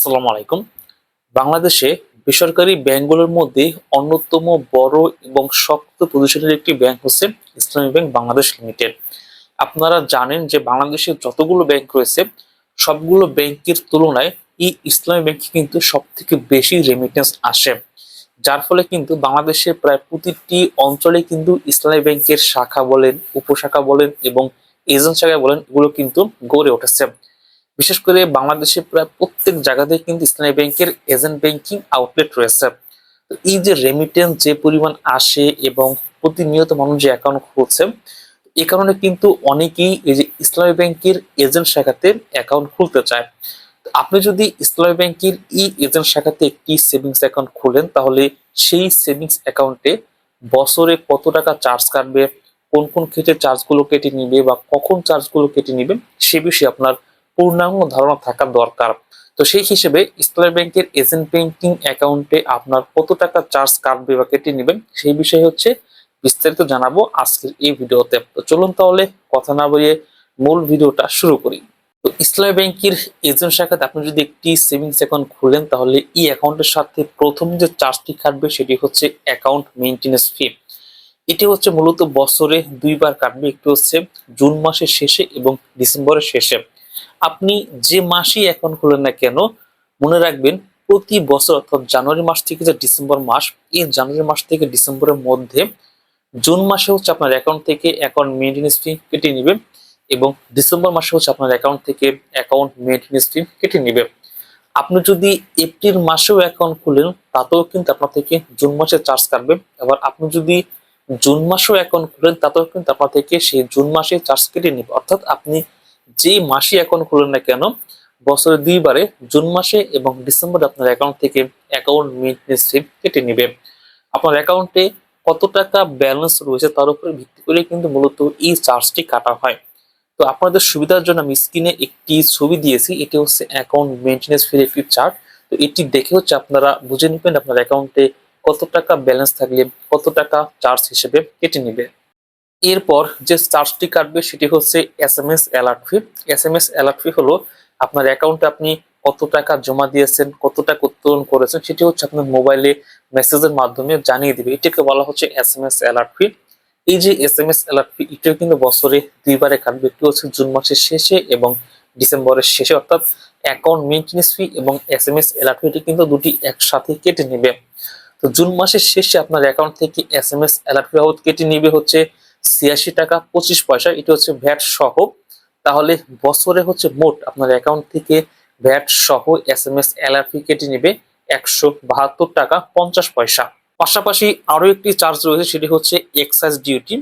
আসসালামু আলাইকুম। বাংলাদেশে বেসরকারি ব্যাংকগুলোর মধ্যে অন্যতম বড় এবং শক্ত পজিশনের একটি ব্যাংক হচ্ছে ইসলামী ব্যাংক বাংলাদেশ লিমিটেড। আপনারা জানেন যে বাংলাদেশে যতগুলো ব্যাংক রয়েছে, সবগুলো ব্যাংকের তুলনায় এই ইসলামী ব্যাংকে কিন্তু সব থেকে বেশি রেমিটেন্স আসে। যার ফলে কিন্তু বাংলাদেশের প্রায় প্রতিটি অঞ্চলে কিন্তু ইসলামী ব্যাংকের শাখা বলেন, উপশাখা বলেন এবং এজেন্ট শাখা বলেন, এগুলো কিন্তু গড়ে উঠেছে। বিশেষ করে বাংলাদেশে প্রায় প্রত্যেক জায়গাতে কিন্তু ইসলামী ব্যাংকের এজেন্ট ব্যাংকিং আউটলেট রয়েছে। এই যে রেমিটেন্স যে পরিমাণ আসে এবং প্রতিনিয়ত মানুষ যে অ্যাকাউন্ট খুলছে, এ কারণে কিন্তু অনেকেই এই যে ইসলামী ব্যাংকের এজেন্ট শাখাতে অ্যাকাউন্ট খুলতে চায়। আপনি যদি ইসলামী ব্যাংকের ই এজেন্ট শাখাতে একটি সেভিংস অ্যাকাউন্ট খুলেন, তাহলে সেই সেভিংস অ্যাকাউন্টে বছরে কত টাকা চার্জ কাটবে, কোন কোন ক্ষেত্রে চার্জগুলো কেটে নিবে বা কখন চার্জগুলো কেটে নিবে, সে বিষয়ে আপনার পূর্ণাঙ্গ ধারণা থাকা দরকার। তো সেই হিসেবে ইসলামী ব্যাংকের এজেন্ট ব্যাংকিং অ্যাকাউন্টে আপনার কত টাকা চার্জ কাটবে বা কেটে নেবেন সেই বিষয়ে হচ্ছে বিস্তারিত জানাব আজকের এই ভিডিওতে। তো চলুন তাহলে কথা না বলিয়ে মূল ভিডিওটা শুরু করি। তো ইসলামী ব্যাংকের এজেন্ট শাখাতে আপনি যদি একটি সেভিংস অ্যাকাউন্ট খুলেন তাহলে এই অ্যাকাউন্টের সাথে প্রথম যে চার্জটি কাটবে সেটি হচ্ছে অ্যাকাউন্ট মেনটেন্স ফি। এটি হচ্ছে মূলত বছরে দুইবার কাটবে, একটি হচ্ছে জুন মাসের শেষে এবং ডিসেম্বরের শেষে। আপনি যে মাসেই অ্যাকাউন্ট খুলেন না কেন, মনে রাখবেন প্রতি বছর, অর্থাৎ জানুয়ারি মাস থেকে যে ডিসেম্বর মাস, এই জানুয়ারি মাস থেকে ডিসেম্বরের মধ্যে জুন মাসে হচ্ছে আপনার অ্যাকাউন্ট থেকে অ্যাকাউন্ট মেনটেন্স ফি কেটে নেবে এবং ডিসেম্বর মাসে হচ্ছে আপনার অ্যাকাউন্ট থেকে অ্যাকাউন্ট মেনটেন্স ফি কেটে নেবে আপনি যদি এপ্রিল মাসেও অ্যাকাউন্ট খুলেন, তাতেও কিন্তু আপনার থেকে জুন মাসে চার্জ কাটবে। আবার আপনি যদি জুন মাসেও অ্যাকাউন্ট খুলেন, তাতেও কিন্তু আপনার থেকে সেই জুন মাসে চার্জ কেটে নেবে অর্থাৎ আপনি যে মাসে অ্যাকাউন্ট খুলেন না কেন, বছরে দুইবারে, জুন মাসে এবং ডিসেম্বরে আপনার অ্যাকাউন্ট থেকে অ্যাকাউন্ট মেনটেন্স ফি কেটে নেবে। আপনার অ্যাকাউন্টে কত টাকা ব্যালেন্স রয়েছে তার উপরে ভিত্তি করে কিন্তু মূলত এই চার্জটি কাটা হয়। তো আপনাদের সুবিধার জন্য আমি স্ক্রিনে একটি ছবি দিয়েছি, এটি হচ্ছে অ্যাকাউন্ট মেনটেন্স ফির একটি চার্ট তো এটি দেখে হচ্ছে আপনারা বুঝে নেবেন আপনার অ্যাকাউন্টে কত টাকা ব্যালেন্স থাকলে কত টাকা চার্জ হিসেবে কেটে নেবে। এরপর যে চার্জটি কাটবে সেটি হচ্ছে S M S alert fee. S M S alert fee হলো আপনার অ্যাকাউন্টে আপনি কত টাকা জমা দিয়েছেন, কত টাকা উত্তোলন করেছেন, সেটি হচ্ছে আপনার মোবাইলে মেসেজের মাধ্যমে জানিয়ে দিবে। এটাকে বলা হচ্ছে S M S alert fee. এই যে S M S alert fee, এটাও কিন্তু বছরে দুইবারে কাটবে। একটি হচ্ছে জুন মাসের শেষে এবং ডিসেম্বরের শেষে। অর্থাৎ অ্যাকাউন্ট মেনটেন্স ফি এবং S M S alert fee, এটি কিন্তু দুটি একসাথে কেটে নেবে। তো জুন মাসের শেষে আপনার অ্যাকাউন্ট থেকে S M S alert fee বাবদ কেটে নেবে হচ্ছে ছিয়াশি টাকা পঁচিশ পয়সা, এটি হচ্ছে ভ্যাট সহ। তাহলে বছরে হচ্ছে মোট আপনার অ্যাকাউন্ট থেকে ভ্যাট সহ এস এম এস এলআরপি কেটে নেবে একশো বাহাত্তর টাকা পঞ্চাশ পয়সা। পাশাপাশি আরও একটি চার্জ রয়েছে, সেটি হচ্ছে এক্সাইজ ডিউটি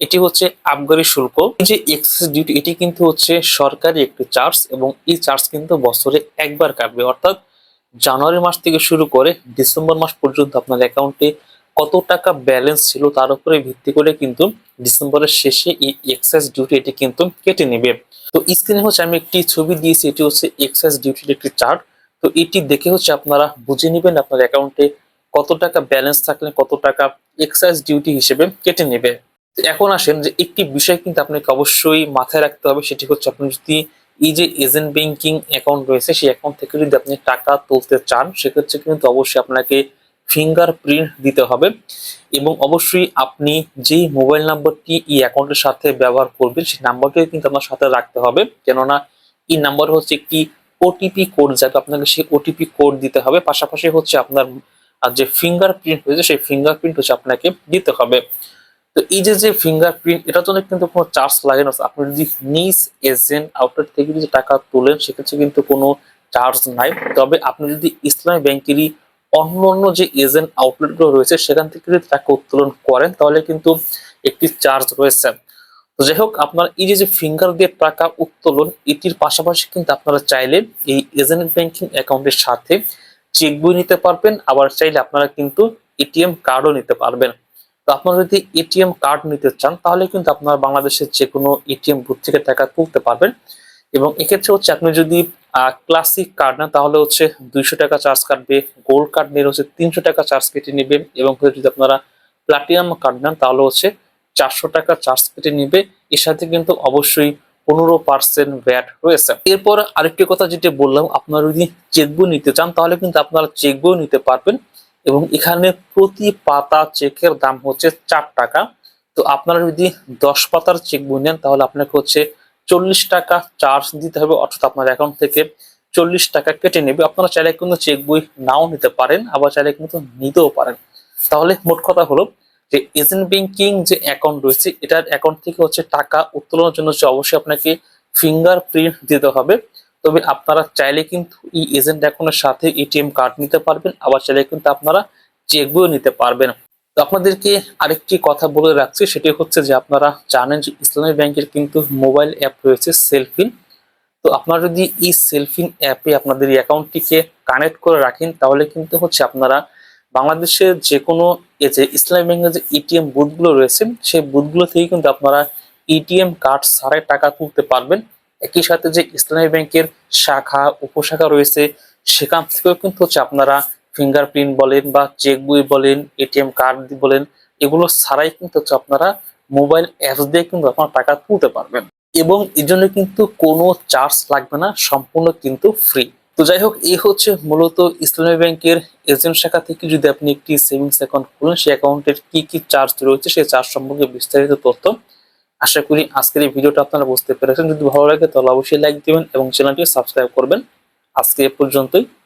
এটি হচ্ছে আবগারি শুল্ক। যে এক্সাইজ ডিউটি এটি কিন্তু হচ্ছে সরকারি একটি চার্জ এবং এই চার্জ কিন্তু বছরে একবার কাটবে। অর্থাৎ জানুয়ারি মাস থেকে শুরু করে ডিসেম্বর মাস পর্যন্ত আপনার অ্যাকাউন্টে কত টাকা ব্যালেন্স ছিল তার উপরে ভিত্তি করে কিন্তু ডিসেম্বরের শেষে এই এক্সাইজ ডিউটি এটি কিন্তু কেটে নেবে। তো স্ক্রিনে হচ্ছে আমি একটি ছবি দিয়েছি, এটি হচ্ছে এক্সাইজ ডিউটির একটি চার্ট তো এটি দেখে হচ্ছে আপনারা বুঝে নেবেন আপনার অ্যাকাউন্টে কত টাকা ব্যালেন্স থাকলে কত টাকা এক্সাইজ ডিউটি হিসেবে কেটে নেবে। এখন আসেন যে একটি বিষয় কিন্তু আপনাকে অবশ্যই মাথায় রাখতে হবে, সেটি হচ্ছে আপনি যদি এই যে এজেন্ট ব্যাংকিং অ্যাকাউন্ট রয়েছে, সেই অ্যাকাউন্ট থেকে যদি আপনি টাকা তুলতে চান, সেক্ষেত্রে কিন্তু অবশ্যই আপনাকে ফিঙ্গারপ্রিন্ট দিতে হবে এবং অবশ্যই আপনি যেই মোবাইল নাম্বারটি এই অ্যাকাউন্টের সাথে ব্যবহার করবেন, সেই নাম্বারটিও কিন্তু আপনার সাথে রাখতে হবে। কেননা এই নাম্বার হচ্ছে একটি ওটিপি কোড যাবে আপনাকে সেই ওটিপি কোড দিতে হবে। পাশাপাশি হচ্ছে আপনার যে ফিঙ্গারপ্রিন্ট হয়েছে সেই ফিঙ্গারপ্রিন্ট হচ্ছে আপনাকে দিতে হবে। তো এই যে যে ফিঙ্গারপ্রিন্ট এটার জন্য কিন্তু কোনো চার্জ লাগে না। আপনি যদি নিজ এজেন্ট আউটলেট থেকে যদি টাকা তোলেন, সেক্ষেত্রে কিন্তু কোনো চার্জ নাই। তবে আপনি যদি ইসলামী ব্যাংকেরই অন্য অন্য যে এজেন্ট আউটলেটগুলো রয়েছে, সেখান থেকে যদি টাকা উত্তোলন করেন, তাহলে কিন্তু একটি চার্জ রয়েছে। যাই হোক, আপনার এই যে ফিঙ্গার দিয়ে টাকা উত্তোলন, এটির পাশাপাশি কিন্তু আপনারা চাইলে এই এজেন্ট ব্যাংকিং অ্যাকাউন্টের সাথে চেক বই নিতে পারবেন, আবার চাইলে আপনারা কিন্তু এটিএম কার্ডও নিতে পারবেন। তো আপনারা যদি এটিএম কার্ড নিতে চান, তাহলে কিন্তু আপনারা বাংলাদেশের যে কোনো এটিএম বুথ থেকে টাকা তুলতে পারবেন। এবং এক্ষেত্রে হচ্ছে, আপনি যদি ক্লাসিক কার্ড নেন তাহলে হচ্ছে দুইশো টাকা চার্জ কাটবে গোল্ড কার্ড নিলে হচ্ছে তিনশো টাকা চার্জ কেটে নেবে এবং যদি আপনারা প্লাটিনাম কার্ড নেন, তাহলে হচ্ছে চারশো টাকা চার্জ কেটে নেবে। এর সাথে কিন্তু অবশ্যই পনেরো পার্সেন্ট ভ্যাট রয়েছে। এরপর আরেকটি কথা যেটা বললাম, আপনারা যদি চেক বই নিতে চান, তাহলে কিন্তু আপনারা চেক বই নিতে পারবেন এবং এখানে প্রতি পাতা চেকের দাম হচ্ছে চার টাকা। তো আপনারা যদি দশ পাতার চেক বই নেন, তাহলে আপনাকে হচ্ছে চল্লিশ টাকা চার্জ দিতে হবে, অর্থাৎ আপনার অ্যাকাউন্ট থেকে চল্লিশ টাকা কেটে নেবে। আপনারা চাইলে কিন্তু চেক বই নাও নিতে পারেন, আবার চাইলে কিন্তু নিতেও পারেন। তাহলে মোট কথা হলো যে এজেন্ট ব্যাংকিং যে অ্যাকাউন্ট রয়েছে, এটার অ্যাকাউন্ট থেকে হচ্ছে টাকা উত্তোলনের জন্য হচ্ছে অবশ্যই আপনাকে ফিঙ্গার প্রিন্ট দিতে হবে। তবে আপনারা চাইলে কিন্তু এই এজেন্ট অ্যাকাউন্টের সাথে এটিএম কার্ড নিতে পারবেন, আবার চাইলে কিন্তু আপনারা চেক বইও নিতে পারবেন। তো আপনাদেরকে আরেকটি কথা বলে রাখছি, সেটি হচ্ছে যে আপনারা জানেন যে ইসলামী ব্যাংকের কিন্তু মোবাইল অ্যাপ রয়েছে সেলফিন। তো আপনারা যদি এই সেলফিন অ্যাপে আপনাদের এই অ্যাকাউন্টটিকে কানেক্ট করে রাখেন, তাহলে কিন্তু হচ্ছে আপনারা বাংলাদেশের যে কোনো এই যে ইসলামী ব্যাংকের যে এটিএম বুথগুলো রয়েছে, সেই বুথগুলো থেকে কিন্তু আপনারা এটিএম কার্ড ছাড়াই টাকা তুলতে পারবেন। একই সাথে যে ইসলামী ব্যাংকের শাখা, উপশাখা রয়েছে, সেখান থেকেও কিন্তু হচ্ছে আপনারা ফিঙ্গারপ্রিন্ট বলেন বা চেক বই বলেন এটিএম কার্ড বলেন, এগুলো ছাড়াই কিন্তু হচ্ছে আপনারা মোবাইল অ্যাপস দিয়ে কিন্তু আপনারা টাকা তুলতে পারবেন। এবং এর জন্য কিন্তু কোনো চার্জ লাগবে না, সম্পূর্ণ কিন্তু ফ্রি তো যাই হোক, এই হচ্ছে মূলত ইসলামী ব্যাংকের এজেন্ট শাখা থেকে যদি আপনি একটি সেভিংস অ্যাকাউন্ট খুলেন, সেই অ্যাকাউন্টের কি কি চার্জ রয়েছে, সেই চার্জ সম্পর্কে বিস্তারিত তথ্য আশা করি আজকের এই ভিডিওটা আপনারা বুঝতে পেরেছেন। যদি ভালো লাগে তাহলে অবশ্যই লাইক দিবেন এবং চ্যানেলটি সাবস্ক্রাইব করবেন। আজকে এ পর্যন্তই।